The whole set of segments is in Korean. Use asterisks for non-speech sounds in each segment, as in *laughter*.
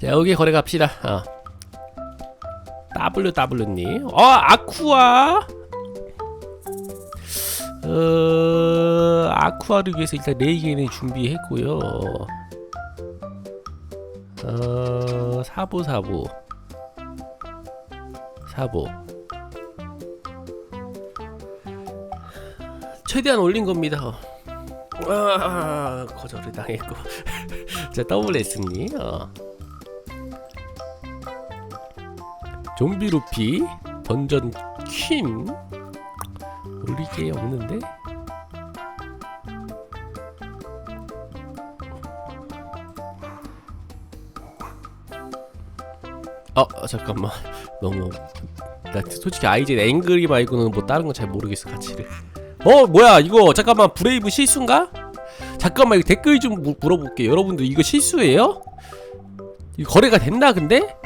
자 여기 거래 갑시다. 어. WW님. 어 아쿠아. 어 아쿠아를 위해서 일단 레이겐을 준비했고요. 어 사보 사보. 사보. 최대한 올린 겁니다. 어. 아, 거절을 당했고. *laughs* 자 WS님. 어. 좀비 루피 던전 퀸 올릴 게 없는데 어 어, 잠깐만 *laughs* 너무 나 솔직히 아이젠 앵그리 말고는 뭐 다른 건 잘 모르겠어 가치를 어 뭐야 이거 잠깐만 브레이브 실수인가? 잠깐만 이거 댓글 좀 물- 물어볼게 여러분들 이거 실수예요? 이거 거래가 됐나 근데?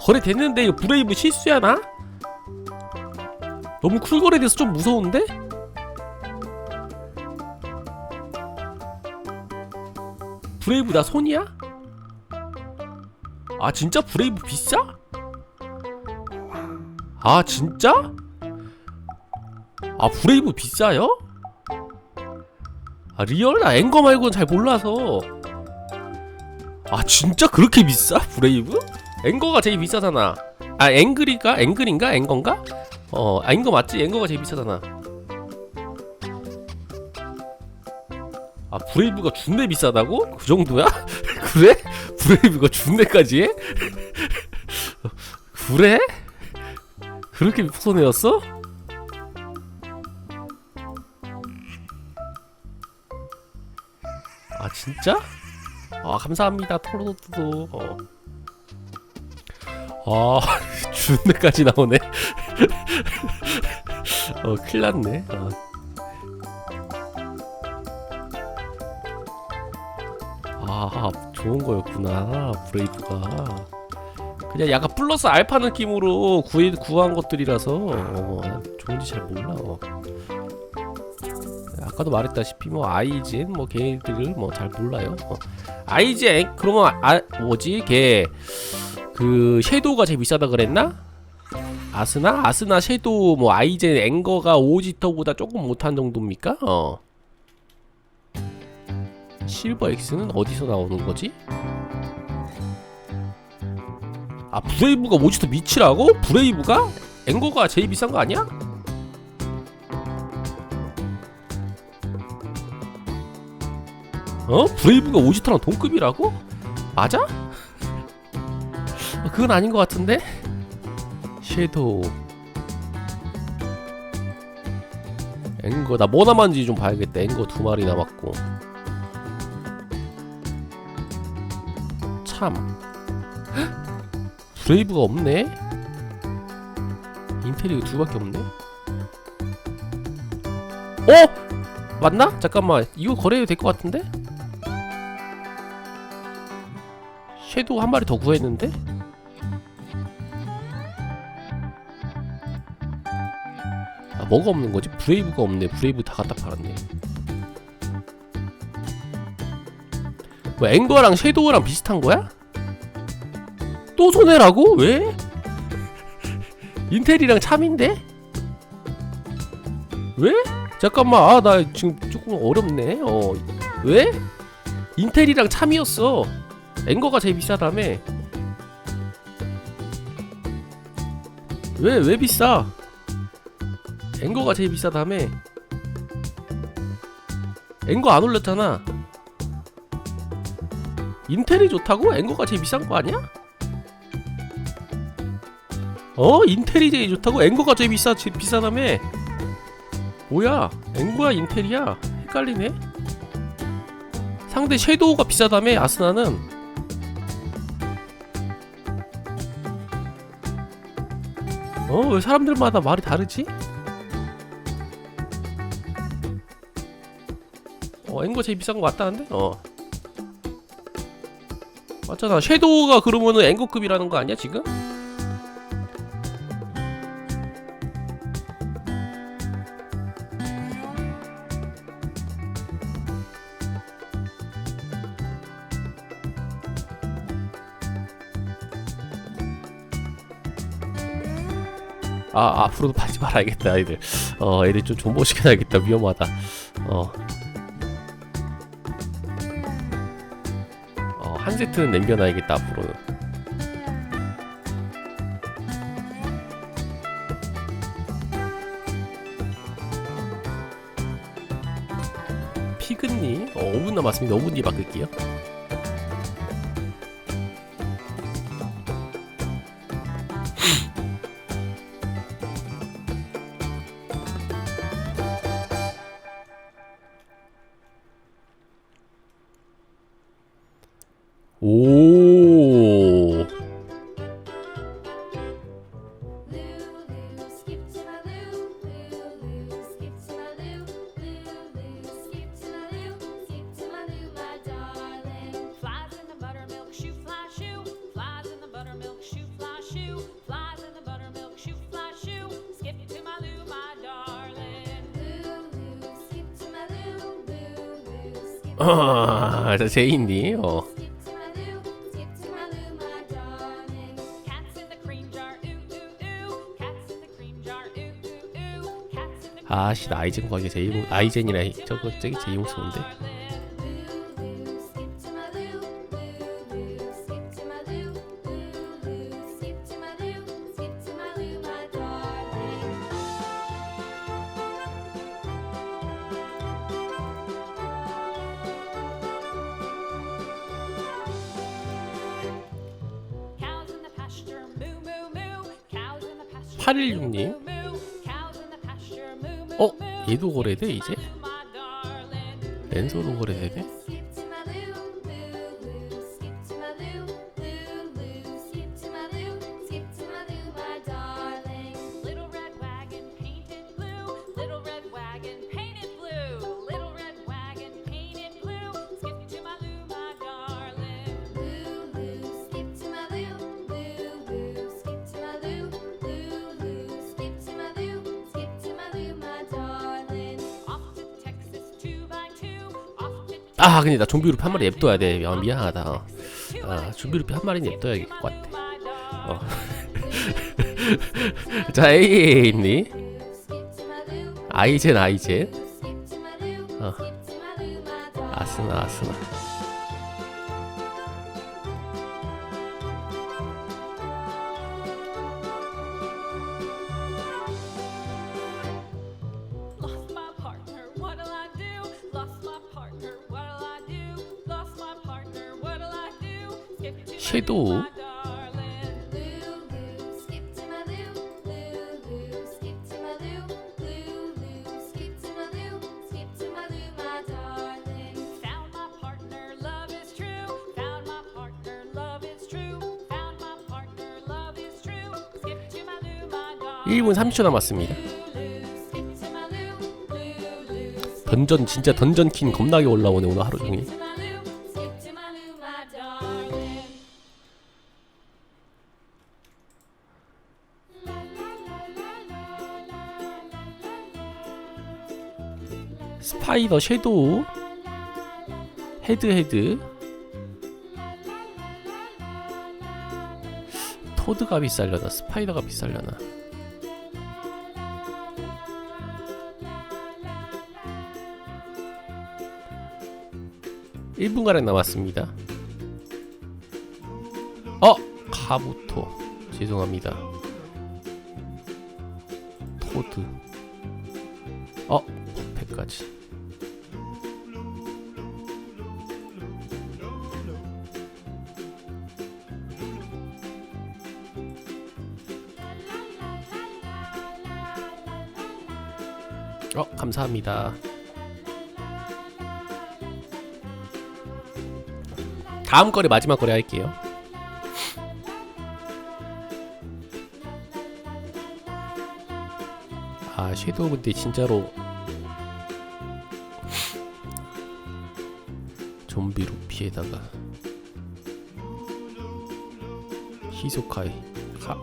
거래 됐는데 이거 브레이브 실수야 나? 너무 쿨 거래돼서 좀 무서운데? 브레이브 나 손이야? 아 진짜 브레이브 비싸? 아 진짜? 아 브레이브 비싸요? 아 리얼 나 앵거 말고는 잘 몰라서 아 진짜 그렇게 비싸 브레이브? 앵거가 제일 비싸잖아 아 앵글이가 앵글인가 앵건가? 어 아, 앵거 맞지? 앵거가 제일 비싸잖아 아 브레이브가 준내 비싸다고? 그 정도야? *laughs* 그래? 브레이브가 준내까지 해? *laughs* 그래? 그렇게 손해였어? 아 진짜? 아 감사합니다 토로도도 어. 아 *laughs* 준내까지 나오네 *laughs* 어 큰일났네 어. 아 좋은 거였구나 브레이브가 그냥 약간 플러스 알파 느낌으로 구해, 구한 것들이라서 어, 좋은지 잘 몰라 어. 아까도 말했다시피 뭐 아이젠 뭐 걔들을 뭐 잘 몰라요 어. 아이젠 그러면 아 뭐지 걔 그 섀도우가 제일 비싸다 그랬나? 아스나? 아스나 섀도우 뭐 아이젠 앵거가 오지터보다 조금 못한 정도입니까? 어 실버 X는 어디서 나오는 거지? 아 브레이브가 오지터 미치라고? 브레이브가? 앵거가 제일 비싼 거 아니야? 어? 브레이브가 오지터랑 동급이라고? 맞아? 어, 그건 아닌 것 같은데? 섀도우 앵거 나 뭐 남았는지 좀 봐야겠다 앵거 두 마리 남았고 참 헉? *gasps* 브레이브가 없네 인테리어 두 밖에 없네 어? 맞나? 잠깐만 이거 거래해도 될 것 같은데? 섀도우 한 마리 더 구했는데? 뭐가 없는 거지? 브레이브가 없네 브레이브 다 갖다 팔았네 뭐 앵거랑 섀도우랑 비슷한 거야? 또 손해라고? 왜? 인텔이랑 참인데? 왜? 잠깐만 아 나 지금 조금 어렵네 어 왜? 인텔이랑 참이었어 앵거가 제일 비싸다며 왜 왜 비싸 앵거가 제일 비싸다며 앵거 안 올렸잖아 인텔이 좋다고? 앵거가 제일 비싼 거 아니야? 어? 인텔이 제일 좋다고? 앵거가 제일 비싸, 제일 비싸다며 뭐야 앵거야 인텔이야 헷갈리네 상대 섀도우가 비싸다며 아스나는 어? 왜 사람들마다 말이 다르지? 어 앵거 제일 비싼 거 맞다는데? 어. 맞잖아. 섀도우가 그러면은 앵거급이라는 거 아니야 지금? 아 앞으로도 팔지 말아야겠다 애들. 어 애들 좀 존버시켜놔야겠다. 위험하다. 어. 세트는 남겨놔야겠다 앞으로는. 피그니? 어, 5분 남았습니다. 5분 뒤에 바꿀게요 to 아, 자 제이님 어 아씨 나 아이젠 거기 제이 아이젠이라 저거 저기 pasture. 816님 어. 얘도 거래돼 이제. 렌소도 거래되네 아 근데 나 좀비 루피 한 마리 냅둬야 돼 아, 미안하다 어. 아 좀비 루피 한 마리 냅둬야 될 것 같아. 어. 자 my loo, 아이젠 아이젠 어. 아스나 아스나 darling. 1분 30초 남았습니다 던전 진짜 던전 킨 겁나게 올라오네 오늘 하루 종일 스파이더 섀도우. 헤드 헤드. 토드가 비쌀려나? 스파이더가 비쌀려나? 일분가량 남았습니다. 어! 카부토. 죄송합니다. 토드 어 감사합니다. 다음 거래 마지막 거래 할게요. 아 섀도우 근데 진짜로 좀비 루피에다가 히소카이. 카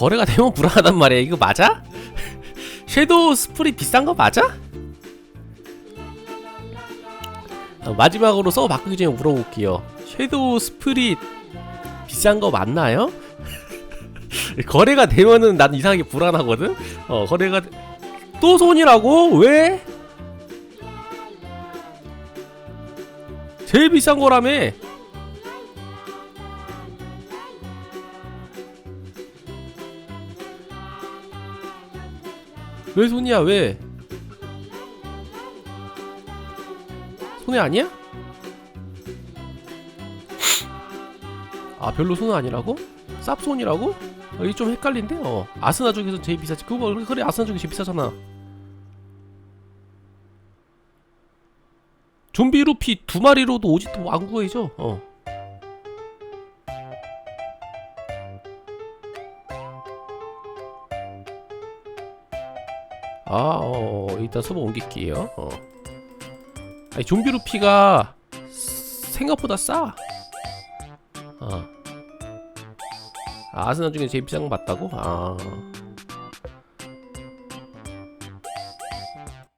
거래가 되면 불안하단 말이야 이거 맞아? 섀도우 스프릿 비싼 거 맞아? 어, 마지막으로 서 바꾸기 전에 물어볼게요. 섀도우 스프릿 비싼 거 맞나요? *laughs* 거래가 되면은 난 이상하게 불안하거든. 어 거래가 돼- 또 손이라고? 왜? 제일 비싼 거라며. 왜 손이야 왜? 손해 아니야? 아 별로 손은 아니라고? 쌉손이라고? 어, 이게 좀 헷갈린데? 어 아스나 중에서 제일 비싸지 그거 그래 아스나 중에 제일 비싸잖아 좀비 루피 두 마리로도 오지도 안 구해져 어 아, 어, 어, 일단 서버 옮길게요. 어. 아니, 좀비 루피가 생각보다 싸. 어. 아, 아스 나 중에 제일 비싼 거 맞다고? 아.